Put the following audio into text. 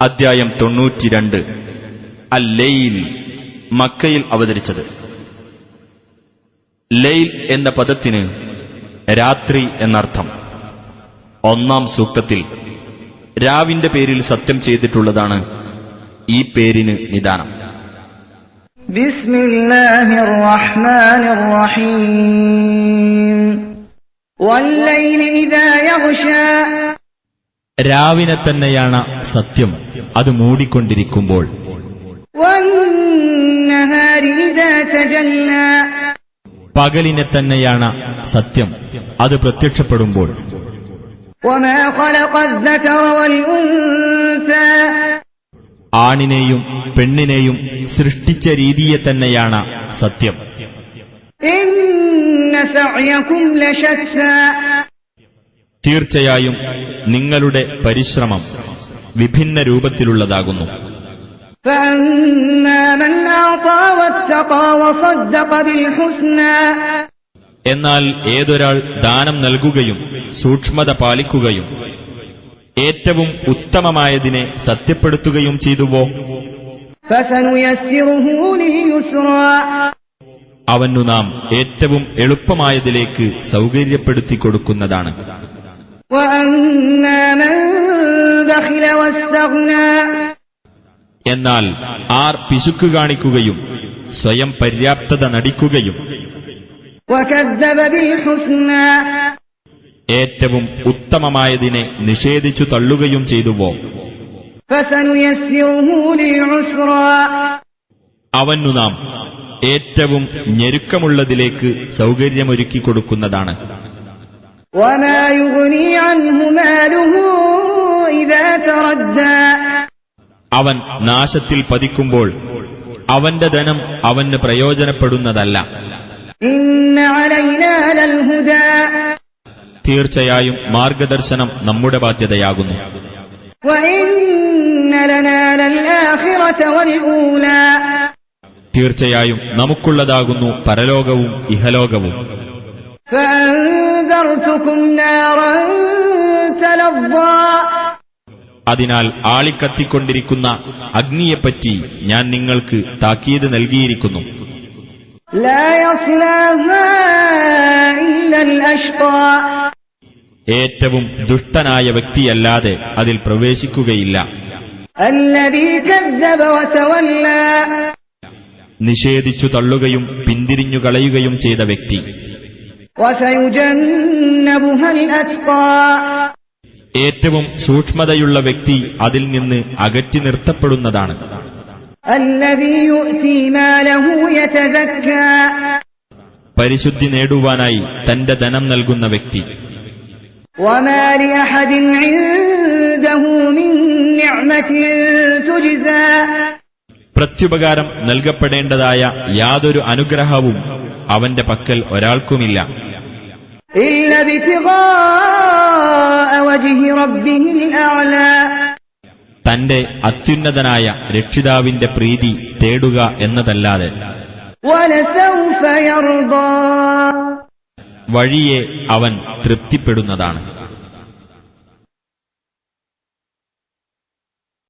അദ്ധ്യായം തൊണ്ണൂറ്റിരണ്ട് അൽ ലൈൽ മക്കയിൽ അവതരിച്ചത് ലൈൽ എന്ന പദത്തിന് രാത്രി എന്നർത്ഥം ഒന്നാം സൂക്തത്തിൽ രാവിന്റെ പേരിൽ സത്യം ചെയ്തിട്ടുള്ളതാണ് ഈ പേരിന് നിദാനം بسم الله الرحمن الرحيم والليل إذا يغشى രാവിനെ തന്നെയാണ് സത്യം. അത് മൂടിക്കൊണ്ടിരിക്കുമ്പോൾ. പകലിനെ തന്നെയാണ് സത്യം. അത് പ്രത്യക്ഷപ്പെടുമ്പോൾ. ആണിനെയും പെണ്ണിനെയും സൃഷ്ടിച്ച രീതിയെ തന്നെയാണ് സത്യം. തീർച്ചയായും നിങ്ങളുടെ പരിശ്രമം വിഭിന്ന രൂപത്തിലുള്ളതാകുന്നു. എന്നാൽ ഏതൊരാൾ ദാനം നൽകുകയും സൂക്ഷ്മത പാലിക്കുകയും ഏറ്റവും ഉത്തമമായതിനെ സത്യപ്പെടുത്തുകയും ചെയ്തുവോ? അവനു നാം ഏറ്റവും എളുപ്പമായതിലേക്ക് സൗകര്യപ്പെടുത്തി കൊടുക്കുന്നതാണ്. എന്നാൽ ആർ പിശുക്ക് കാണിക്കുകയും സ്വയം പര്യാപ്തത നടിക്കുകയും ഏറ്റവും ഉത്തമമായതിനെ നിഷേധിച്ചു തള്ളുകയും ചെയ്തുവോ? അവനു നാം ഏറ്റവും ഞെരുക്കമുള്ളതിലേക്ക് സൗകര്യമൊരുക്കി കൊടുക്കുന്നതാണ്. അവൻ നാശത്തിൽ പതിക്കുമ്പോൾ അവന്റെ ധനം അവന് പ്രയോജനപ്പെടുന്നതല്ല. തീർച്ചയായും മാർഗദർശനം നമ്മുടെ ബാധ്യതയാകുന്നു. തീർച്ചയായും നമുക്കുള്ളതാകുന്നു പരലോകവും ഇഹലോകവും. അതിനാൽ ആളിക്കത്തിക്കൊണ്ടിരിക്കുന്ന അഗ്നിയെപ്പറ്റി ഞാൻ നിങ്ങൾക്ക് താക്കീത് നൽകിയിരിക്കുന്നു. ഏറ്റവും ദുഷ്ടനായ വ്യക്തിയല്ലാതെ അതിൽ പ്രവേശിക്കുകയില്ല. നിഷേധിച്ചു തള്ളുകയും പിന്തിരിഞ്ഞു കളയുകയും ചെയ്ത വ്യക്തി. ഏറ്റവും സൂക്ഷ്മതയുള്ള വ്യക്തി അതിൽ നിന്ന് അകറ്റി നിർത്തപ്പെടുന്നതാണ്. പരിശുദ്ധി നേടുവാനായി തന്റെ ധനം നൽകുന്ന വ്യക്തി. പ്രത്യുപകാരം നൽകപ്പെടേണ്ടതായ യാതൊരു അനുഗ്രഹവും അവന്റെ പക്കൽ ഒരാൾക്കുമില്ല. തന്റെ അത്യുന്നതനായ രക്ഷിതാവിന്റെ പ്രീതി തേടുക എന്നതല്ലാതെ വഴിയെ അവൻ തൃപ്തിപ്പെടുന്നതാണ്.